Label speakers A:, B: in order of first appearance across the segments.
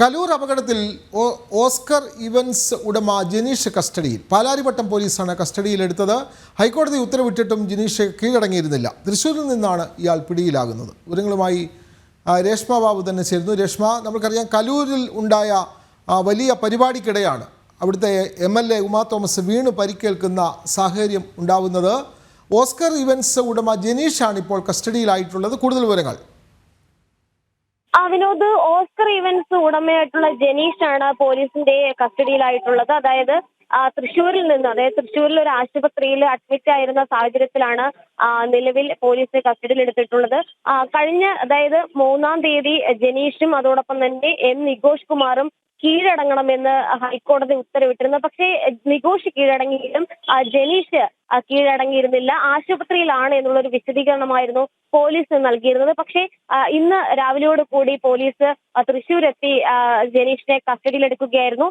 A: കലൂർ അപകടത്തിൽ Oscar events ഉടമ ജനീഷ് കസ്റ്റഡിയിൽ. പാലാരിവട്ടം പോലീസാണ് കസ്റ്റഡിയിലെടുത്തത് ഹൈക്കോടതി ഉത്തരവിട്ടിട്ടും ജനീഷ് കീഴടങ്ങിയിരുന്നില്ല. തൃശ്ശൂരിൽ നിന്നാണ് ഇയാൾ പിടിയിലാകുന്നത്. വിവരങ്ങളുമായി രേഷ്മ ബാബു തന്നെ ചേരുന്നു. രേഷ്മ നമുക്കറിയാം കലൂരിൽ ഉണ്ടായ വലിയ പരിപാടിക്കിടെയാണ് അവിടുത്തെ M L A Uma Thomas വീണ് പരിക്കേൽക്കുന്ന സാഹചര്യം ഉണ്ടാവുന്നത്. ഓസ്കർ ഇവൻസ് ഉടമ ജനീഷാണ് ഇപ്പോൾ കസ്റ്റഡിയിലായിട്ടുള്ളത്. കൂടുതൽ വിവരങ്ങൾ.
B: വിനോദ് ഓസ്കർ ഇവന്റ്സ് ഉടമയായിട്ടുള്ള ജനീഷാണ് പോലീസിന്റെ കസ്റ്റഡിയിലായിട്ടുള്ളത്. അതായത് തൃശൂരിൽ നിന്ന് അതായത് തൃശ്ശൂരിൽ ഒരു ആശുപത്രിയിൽ അഡ്മിറ്റ് ആയിരുന്ന സാഹചര്യത്തിലാണ് നിലവിൽ പോലീസ് കസ്റ്റഡിയിൽ എടുത്തിട്ടുള്ളത് കഴിഞ്ഞ അതായത് മൂന്നാം തീയതി ജനീഷും അതോടൊപ്പം തന്നെ എം നികോഷ് കുമാറും കീഴടങ്ങണമെന്ന് ഹൈക്കോടതി ഉത്തരവിട്ടിരുന്നു. പക്ഷേ നിഘോഷ് കീഴടങ്ങിയിട്ടും ജനീഷ് കീഴടങ്ങിയിരുന്നില്ല. ആശുപത്രിയിലാണ് എന്നുള്ള ഒരു വിശദീകരണമായിരുന്നു പോലീസ് നൽകിയിരുന്നത്. പക്ഷേ ഇന്ന് രാവിലെയോട് കൂടി പോലീസ് തൃശൂരെത്തി ജനീഷിനെ കസ്റ്റഡിയിലെടുക്കുകയായിരുന്നു.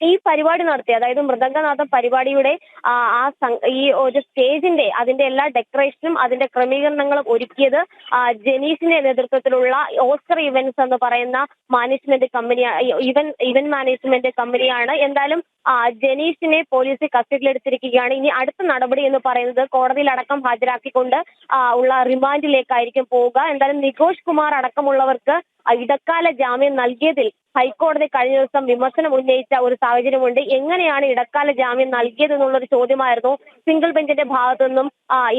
B: ഈ പരിപാടി നടത്തി അതായത് മൃദംഗനാഥം പരിപാടിയുടെ ആ ഈ ഒരു സ്റ്റേജിന്റെ അതിന്റെ എല്ലാ ഡെക്കറേഷനും അതിന്റെ ക്രമീകരണങ്ങളും ഒരുക്കിയത് ജനീഷിന്റെ നേതൃത്വത്തിലുള്ള ഓസ്കർ ഇവന്റ്സ് എന്ന് പറയുന്ന മാനേജ്മെന്റ് കമ്പനി ഇവൻ ഇവന്റ് മാനേജ്മെന്റ് കമ്പനിയാണ്. എന്തായാലും ജനീഷിനെ പോലീസ് കസ്റ്റഡിയിലെടുത്തിരിക്കുകയാണ്. ഇനി അടുത്ത നടപടി എന്ന് പറയുന്നത് കോടതിയിലടക്കം ഹാജരാക്കിക്കൊണ്ട് ഉള്ള റിമാൻഡിലേക്കായിരിക്കും പോവുക. എന്തായാലും നികോഷ് കുമാർ അടക്കമുള്ളവർക്ക് ഇടക്കാല ജാമ്യം നൽകിയതിൽ ഹൈക്കോടതി കഴിഞ്ഞ ദിവസം വിമർശനം ഉന്നയിച്ച ഒരു സാഹചര്യമുണ്ട്. എങ്ങനെയാണ് ഇടക്കാല ജാമ്യം നൽകിയത് എന്നുള്ളൊരു ചോദ്യമായിരുന്നു സിംഗിൾ ബെഞ്ചിന്റെ ഭാഗത്തു നിന്നും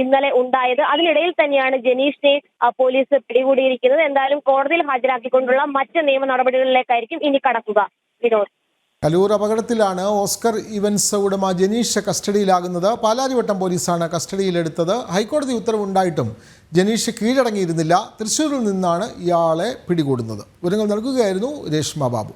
B: ഇന്നലെ ഉണ്ടായത്. അതിനിടയിൽ തന്നെയാണ് ജനീഷിനെ പോലീസ് പിടികൂടിയിരിക്കുന്നത്. എന്തായാലും കോടതിയിൽ ഹാജരാക്കിക്കൊണ്ടുള്ള മറ്റ് നിയമ നടപടികളിലേക്കായിരിക്കും ഇനി കടക്കുക. വിനോദ്.
A: കലൂർ അപകടത്തിലാണ് ഓസ്കർ ഇവൻസ് ഉടമ ജനീഷ് കസ്റ്റഡിയിലാകുന്നത്. പാലാരിവട്ടം പോലീസാണ് കസ്റ്റഡിയിലെടുത്തത്. ഹൈക്കോടതി ഉത്തരവുണ്ടായിട്ടും ജനീഷ് കീഴടങ്ങിയിരുന്നില്ല. തൃശ്ശൂരിൽ നിന്നാണ് ഇയാളെ പിടികൂടുന്നത്. വിവരങ്ങൾ നൽകുകയായിരുന്നു രേഷ്മ ബാബു.